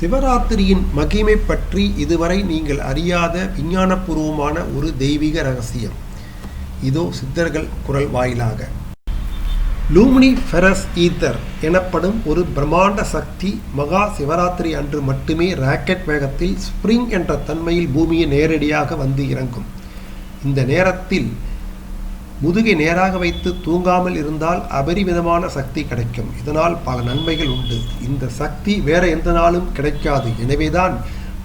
சிவராத்திரியின் மகிமை பற்றி இதுவரை நீங்கள் அறியாத விஞ்ஞானபூர்வமான ஒரு தெய்வீக ரகசியம். இதோ சித்தர்கள் குரல் வாயிலாக. லூமினி ஃபெரஸ் ஈத்தர் எனப்படும் ஒரு பிரம்மாண்ட சக்தி மகா சிவராத்திரி அன்று மட்டுமே ராக்கெட் வேகத்தில் ஸ்ப்ரிங் என்ற தன்மையில் பூமியை நேரடியாக வந்து இறங்கும். இந்த நேரத்தில் முதுகை நேராக வைத்து தூங்காமல் இருந்தால் அபரிமிதமான சக்தி கிடைக்கும். இதனால் பல நன்மைகள் உண்டு. இந்த சக்தி வேற எந்த நாளும் கிடைக்காது. எனவேதான்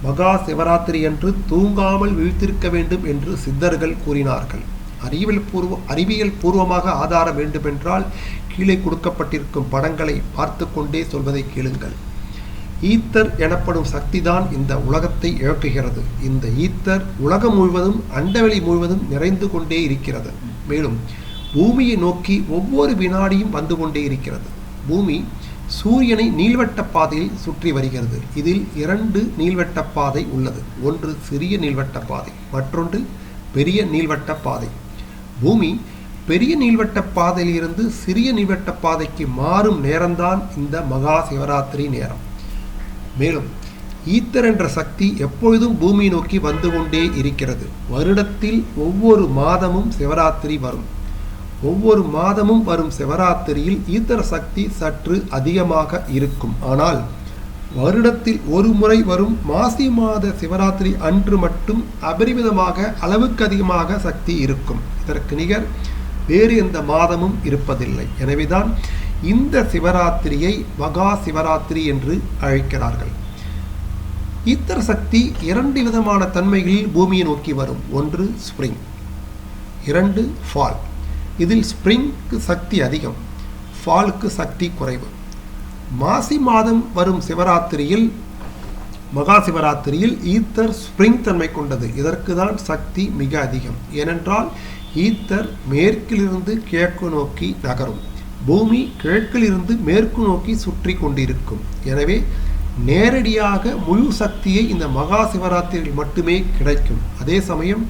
மகா சிவராத்திரி என்று தூங்காமல் விழித்திருக்க வேண்டும் என்று சித்தர்கள் கூறினார்கள். அறிவியல் பூர்வ அறிவியல் பூர்வமாக ஆதாரம் வேண்டுமென்றால் கீழே கொடுக்கப்பட்டிருக்கும் படங்களை பார்த்து கொண்டே சொல்வதை கேளுங்கள். ஈத்தர் எனப்படும் சக்திதான் இந்த உலகத்தை இழக்குகிறது. இந்த ஈத்தர் உலகம் முழுவதும் அண்டவெளி முழுவதும் நிறைந்து கொண்டே இருக்கிறது. மேலும் பூமியை நோக்கி ஒவ்வொரு வினாடியும் வந்து கொண்டே இருக்கிறது. பூமி சூரியனை நீள்வட்ட பாதையில் சுற்றி வருகிறது. இதில் இரண்டு நீள்வட்ட பாதை உள்ளது. ஒன்று சிறிய நீள்வட்ட பாதை மற்றொன்று பெரிய நீள்வட்ட பாதை. பூமி பெரிய நீள்வட்ட பாதையிலிருந்து சிறிய நீள்வட்ட பாதைக்கு மாறும் நேரம்தான் இந்த மகா சிவராத்திரி நேரம். மேலும் ஈத்தர் என்ற சக்தி எப்பொழுதும் பூமி நோக்கி வந்து கொண்டே இருக்கிறது. வருடத்தில் ஒவ்வொரு மாதமும் சிவராத்திரி வரும். ஒவ்வொரு மாதமும் வரும் சிவராத்திரியில் ஈத்தர் சக்தி சற்று அதிகமாக இருக்கும். ஆனால் வருடத்தில் ஒரு முறை வரும் மாசி மாத சிவராத்திரி அன்று மட்டும் அபரிமிதமாக அளவுக்கு அதிகமாக சக்தி இருக்கும். இதற்கு நிகர் வேறு எந்த மாதமும் இருப்பதில்லை. எனவேதான் இந்த சிவராத்திரியை மகா சிவராத்திரி என்று அழைக்கிறார்கள். ஈத்தர் சக்தி இரண்டு விதமான தன்மைகளில் பூமியை நோக்கி வரும். ஒன்று ஸ்ப்ரிங் இரண்டு ஃபால். இதில் ஸ்ப்ரிங்க்கு சக்தி அதிகம் ஃபாலுக்கு சக்தி குறைவு. மாசி மாதம் வரும் சிவராத்திரியில் மகா சிவராத்திரியில் ஈத்தர் ஸ்ப்ரிங் தன்மை கொண்டது. இதற்கு தான் சக்தி மிக அதிகம். ஏனென்றால் ஈத்தர் மேற்கிலிருந்து கிழக்கு நோக்கி நகரும். பூமி கிழக்கிலிருந்து மேற்கு நோக்கி சுற்றி கொண்டிருக்கும். எனவே நேரடியாக முழு சக்தியை இந்த மகா சிவராத்திரியில் மட்டுமே கிடைக்கும். அதே சமயம்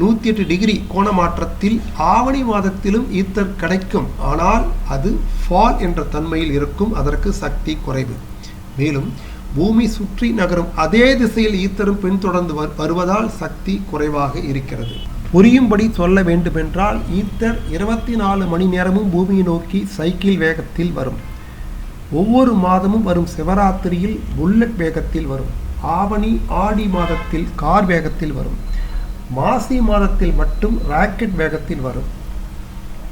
நூற்றி எட்டு டிகிரி கோண மாற்றத்தில் ஆவணி மாதத்திலும் ஈத்தர் கிடைக்கும். ஆனால் அது ஃபால் என்ற தன்மையில் இருக்கும். அதற்கு சக்தி குறைவு. மேலும் பூமி சுற்றி நகரும் அதே திசையில் ஈத்தரும் பின்தொடர்ந்து வருவதால் சக்தி குறைவாக இருக்கிறது. புரியும்படி சொல்ல வேண்டுமென்றால் ஈத்தர் இருபத்தி நாலு மணி நேரமும் பூமியை நோக்கி சைக்கிள் வேகத்தில் வரும். ஒவ்வொரு மாதமும் வரும் சிவராத்திரியில் புல்லட் வேகத்தில் வரும். ஆவணி ஆடி மாதத்தில் கார் வேகத்தில் வரும். மாசி மாதத்தில் மட்டும் ராக்கெட் வேகத்தில் வரும்.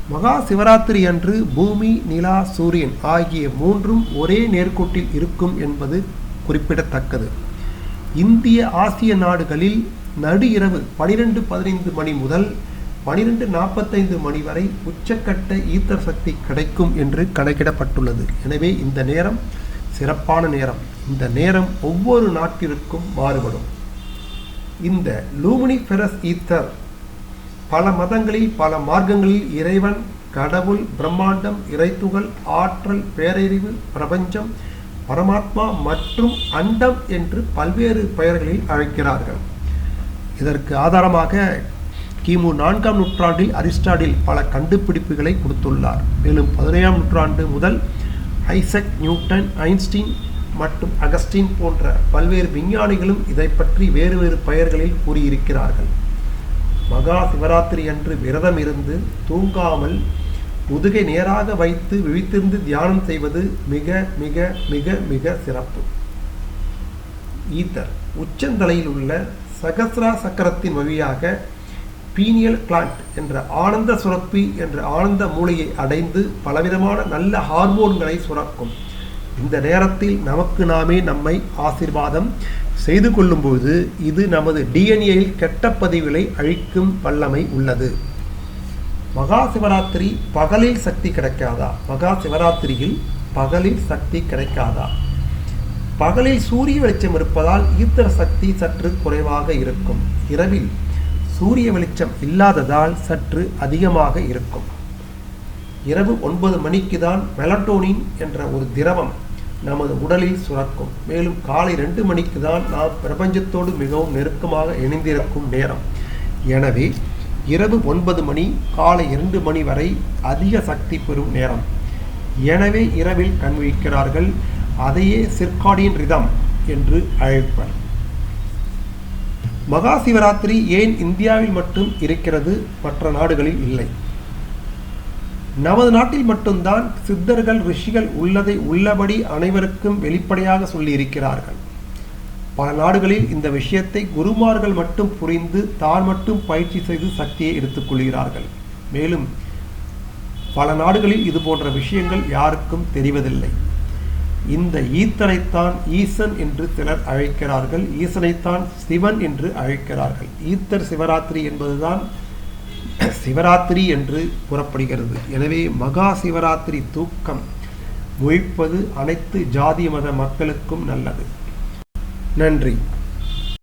மகா சிவராத்திரி அன்று பூமி நிலா சூரியன் ஆகிய மூன்றும் ஒரே நேர்கோட்டில் இருக்கும் என்பது குறிப்பிடத்தக்கது. இந்திய ஆசிய நாடுகளில் நடு இரவு பனிரெண்டு பதினைந்து மணி முதல் பனிரெண்டு நாற்பத்தைந்து மணி வரை உச்சக்கட்ட ஈத்தர் சக்தி கிடைக்கும் என்று கணக்கிடப்பட்டுள்ளது. எனவே இந்த நேரம் சிறப்பான நேரம். இந்த நேரம் ஒவ்வொரு நாட்டிற்கும் மாறுபடும். இந்த லூமினி ஃபெரஸ் ஈத்தர் பல மதங்களில் பல மார்க்கங்களில் இறைவன் கடவுள் பிரம்மாண்டம் இறைத்துகள் ஆற்றல் பேரறிவு பிரபஞ்சம் பரமாத்மா மற்றும் அண்டம் என்று பல்வேறு பெயர்களில் அழைக்கிறார்கள். இதற்கு ஆதாரமாக கிமு நான்காம் நூற்றாண்டில் அரிஸ்டாடில் பல கண்டுபிடிப்புகளை கொடுத்துள்ளார். மேலும் பதினேழாம் நூற்றாண்டு முதல் ஐசக் நியூட்டன் ஐன்ஸ்டீன் மற்றும் அகஸ்டின் போன்ற பல்வேறு விஞ்ஞானிகளும் இதை பற்றி வேறு வேறு பெயர்களில் கூறியிருக்கிறார்கள். மகா சிவராத்திரி அன்று விரதம் இருந்து தூங்காமல் முதுகை நேராக வைத்து விழித்திருந்து தியானம் செய்வது மிக மிக மிக மிக சிறப்பு. ஈத்தர் உச்சந்தலையில் உள்ள சகசிரா சக்கரத்தின் வழியாக பீனியல் கிளாண்ட் என்ற ஆனந்த சுரப்பி என்ற ஆனந்த மூளையை அடைந்து பலவிதமான நல்ல ஹார்மோன்களை சுரக்கும். இந்த நேரத்தில் நமக்கு நாமே நம்மை ஆசிர்வாதம் செய்து கொள்ளும்போது இது நமது டிஎன்ஏயில் கெட்ட பதிவுகளை அழிக்கும் வல்லமை உள்ளது. மகா சிவராத்திரி பகலில் சக்தி கிடைக்காதா? மகா சிவராத்திரியில் பகலில் சக்தி கிடைக்காதா? பகலில் சூரிய வெளிச்சம் இருப்பதால் ஈர்த்தர சக்தி சற்று குறைவாக இருக்கும். இரவில் சூரிய வெளிச்சம் இல்லாததால் சற்று அதிகமாக இருக்கும். இரவு ஒன்பது மணிக்கு தான் மெலட்டோனின் என்ற ஒரு திரவம் நமது உடலில் சுரக்கும். மேலும் காலை ரெண்டு மணிக்கு தான் நாம் பிரபஞ்சத்தோடு மிகவும் நெருக்கமாக இணைந்திருக்கும் நேரம். எனவே இரவு ஒன்பது மணி காலை இரண்டு மணி வரை அதிக சக்தி பெறும் நேரம். எனவே இரவில் கண்விழிக்கிறார்கள் அதையே சிற்காடியின் ரிதம் என்று அழைப்பர். மகா சிவராத்திரி ஏன் இந்தியாவில் மட்டும் இருக்கிறது மற்ற நாடுகளில் இல்லை? நமது நாட்டில் மட்டும்தான் சித்தர்கள் ரிஷிகள் உள்ளதை உள்ளபடி அனைவருக்கும் வெளிப்படையாக சொல்லியிருக்கிறார்கள். பல நாடுகளில் இந்த விஷயத்தை குருமார்கள் மட்டும் புரிந்து தான் மட்டும் பயிற்சி செய்து சக்தியை எடுத்துக்கொள்கிறார்கள் மேலும் பல நாடுகளில் இது போன்ற விஷயங்கள் யாருக்கும் தெரிவதில்லை. இந்த ஈத்தனைத்தான் ஈசன் என்று சிலர் அழைக்கிறார்கள். ஈசனைத்தான் சிவன் என்று அழைக்கிறார்கள். ஈத்தர் சிவராத்திரி என்பதுதான் சிவராத்திரி என்று கூறப்படுகிறது. எனவே மகா சிவராத்திரி தூக்கம் முழிப்பது அனைத்து ஜாதி மத மக்களுக்கும் நல்லது. நன்றி.